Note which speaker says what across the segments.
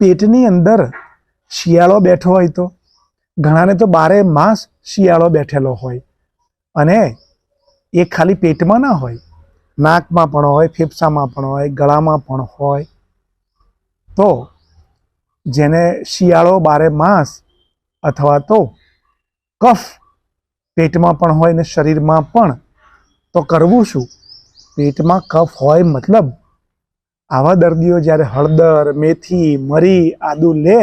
Speaker 1: પેટની અંદર શિયાળો બેઠો હોય તો, ઘણાને તો બારે માસ શિયાળો બેઠેલો હોય. અને એ ખાલી પેટમાં ના હોય, નાકમાં પણ હોય, ફેફસામાં પણ હોય, ગળામાં પણ હોય. તો જેને શિયાળો બારે માસ અથવા તો કફ પેટમાં પણ હોય ને શરીરમાં પણ, તો કરવું શું? પેટમાં કફ હોય મતલબ આવા દર્દીઓ જ્યારે હળદર, મેથી, મરી, આદુ લે,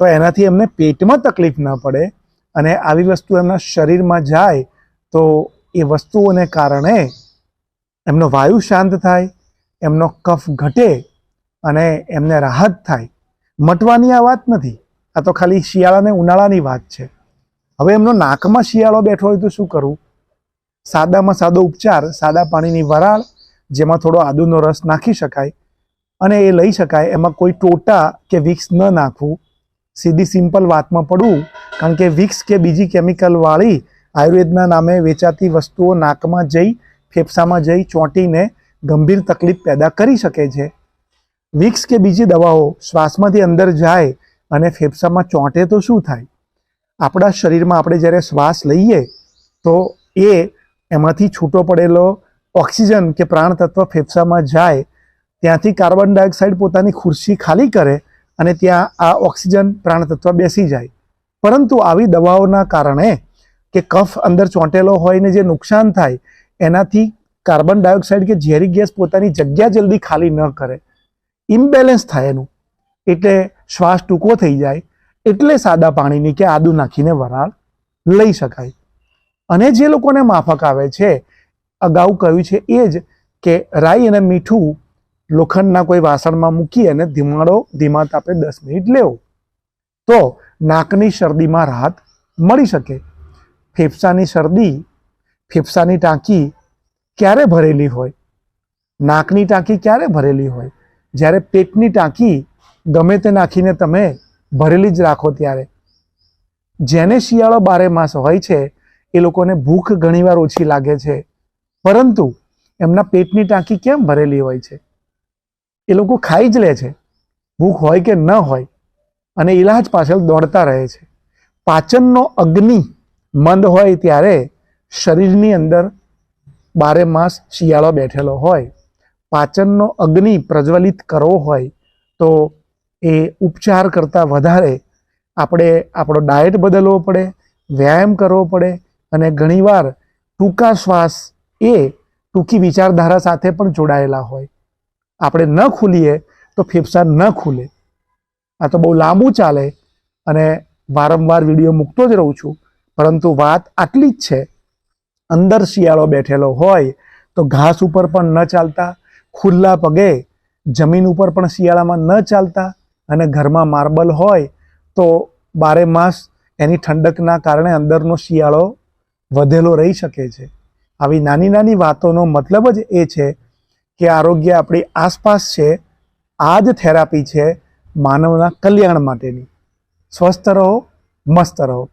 Speaker 1: તો એનાથી એમને પેટમાં તકલીફ ના પડે અને આવી વસ્તુ એમના શરીરમાં જાય, તો એ વસ્તુઓને કારણે એમનો વાયુ શાંત થાય, એમનો કફ ઘટે અને એમને રાહત થાય. મટવાની આ વાત નથી, આ તો ખાલી શિયાળા અને ઉનાળાની વાત છે. હવે એમનો નાકમાં શિયાળો બેઠો હોય તો શું કરવું? સાદામાં સાદો ઉપચાર, સાદા પાણીની વરાળ જેમાં થોડો આદુનો રસ નાખી શકાય અને એ લઈ શકાય. એમાં કોઈ ટોટા કે વિક્સ ન નાખવું. સીધી સિમ્પલ વાતમાં પડવું કારણ કે વિક્સ કે બીજી કેમિકલવાળી આયુર્વેદના નામે વેચાતી વસ્તુઓ નાકમાં જઈ, ફેફસામાં જઈ, ચોંટીને ગંભીર તકલીફ પેદા કરી શકે છે. વિક્સ કે બીજી દવાઓ શ્વાસમાંથી અંદર જાય અને ફેફસામાં ચોંટે તો શું થાય? આપણા શરીરમાં આપણે જ્યારે શ્વાસ લઈએ, તો એ એમાંથી છૂટો પડેલો ઓક્સિજન કે પ્રાણ ફેફસામાં જાય, ત્યાંથી કાર્બન ડાયોક્સાઇડ પોતાની ખુરશી ખાલી કરે અને ત્યાં આ ઓક્સિજન પ્રાણ બેસી જાય. પરંતુ આવી દવાઓના કારણે કે કફ અંદર ચોંટેલો હોય ને જે નુકસાન થાય, એનાથી કાર્બન ડાયોક્સાઇડ કે ઝેરી ગેસ પોતાની જગ્યા જલ્દી ખાલી ન કરે. ઇમ્બેલેન્સ થાય એનું. એટલે શ્વાસ ટૂંકો થઈ જાય, એટલે સાદા પાણીની કે આદુ નાખીને વરાળ લઈ શકાય. અને જે લોકોને માફક આવે છે અગાઉ કહ્યું છે એ જ કે રાઈ અને મીઠું લોખંડના કોઈ વાસણમાં મૂકી અને ધીમાડો ધીમા તાપે દસ મિનિટ લેવો. તો નાકની શરદીમાં રાહત મળી શકે. ફેફસાની શરદી, ફેફસાની ટાંકી ક્યારે ભરેલી હોય? નાકની ટાંકી ક્યારે ભરેલી હોય? જ્યારે પેટની ટાંકી ગમે તે નાખીને તમે ભરેલી જ રાખો ત્યારે. જેને શિયાળો બારે માસ હોય છે, એ લોકોને ભૂખ ઘણીવાર ઓછી લાગે છે. પરંતુ એમના પેટની ટાંકી કેમ ભરેલી હોય છે? એ લોકો ખાઈ જ લે છે. ભૂખ હોય કે ન હોય, અને ઇલાજ પાછળ દોડતા રહે છે. પાચનનો અગ્નિ મંદ હોય ત્યારે શરીરની અંદર બારે માસ શિયાળો બેઠેલો હોય. પાચનનો અગ્નિ પ્રજ્વલિત કરવો હોય તો એ ઉપચાર કરતાં વધારે આપણે આપણો ડાયટ બદલવો પડે, વ્યાયામ કરવો પડે, અને ઘણીવાર ટૂંકા શ્વાસ એ ટૂંકી વિચારધારા સાથે પણ જોડાયેલા હોય. આપણે ન ખુલીએ તો ફેફસા ન ખુલે. આ તો બહુ લાંબુ ચાલે અને વારંવાર વીડિયો મૂકતો જ રહું છું. પરંતુ વાત આટલી જ છે. અંદર શિયાળો બેઠેલો હોય તો ઘાસ ઉપર પણ ન ચાલતા, ખુલ્લા પગે જમીન ઉપર પણ શિયાળામાં ન ચાલતા અને ઘરમાં માર્બલ હોય તો બારે માસ એની ઠંડકના કારણે અંદરનો શિયાળો વધેલો રહી શકે છે. આવી નાની નાની વાતોનો મતલબ જ એ છે કે આરોગ્ય આપણી આસપાસ છે, આ જ થેરાપી છે માનવના કલ્યાણ માટેની. સ્વસ્થ રહો, મસ્ત રહો.